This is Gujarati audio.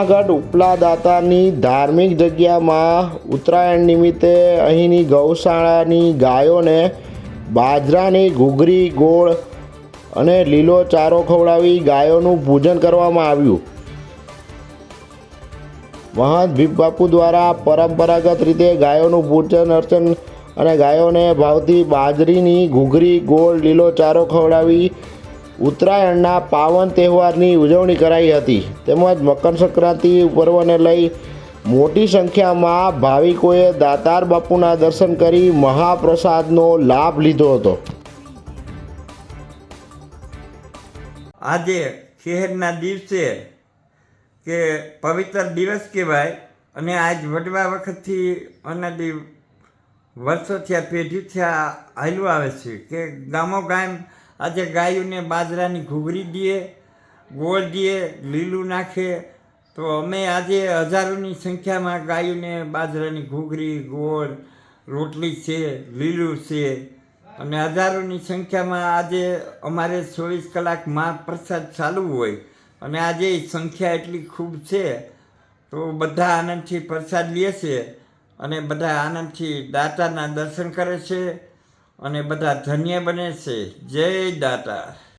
જૂનાગઢ ઉપલા ધાર્મિક જગ્યામાં ઉત્તરાયણ નિમિત્તે અહીંની ગૌશાળાની ગાયોને બાજરાની ઘૂઘરી, ગોળ અને લીલો ચારો ખવડાવી ગાયોનું પૂજન કરવામાં આવ્યું. મહંત ભીપબાપુ દ્વારા પરંપરાગત રીતે ગાયોનું પૂજન, અર્ચન અને ગાયોને ભાવતી બાજરીની ઘૂઘરી, ગોળ, લીલો ચારો ખવડાવી ઉત્તરાયણના પાવન તહેવારની ઉજવણી કરાઈ હતી. તેમજ મકર સંક્રાંતિ પર્વને લઈ મોટી સંખ્યામાં ભાવિકોએ દાતાર બાપુના દર્શન કરી મહાપ્રસાદનો લાભ લીધો હતો. આજે શહેરના દિવસે કે પવિત્ર દિવસ કહેવાય અને આજ વડવા વખતથી અનાદી વર્ષો થયા પેઢી થયા હાલ્યું આવે છે કે ગામો ગામ આજે ગાયોને બાજરાની ઘૂઘરી દઈએ, ગોળ દઈએ, લીલું નાખે. તો અમે આજે હજારોની સંખ્યામાં ગાયોને બાજરાની ઘૂઘરી, ગોળ, રોટલી છે, લીલું છે. અને હજારોની સંખ્યામાં આજે અમારે ચોવીસ કલાક મહાપ્રસાદ ચાલુ હોય. અને આજે સંખ્યા એટલી ખૂબ છે. તો બધા આનંદથી પ્રસાદ લે છે. અને બધા આનંદથી દાતાના દર્શન કરે છે. અને બધા ધન્ય બને છે. જય દાતા.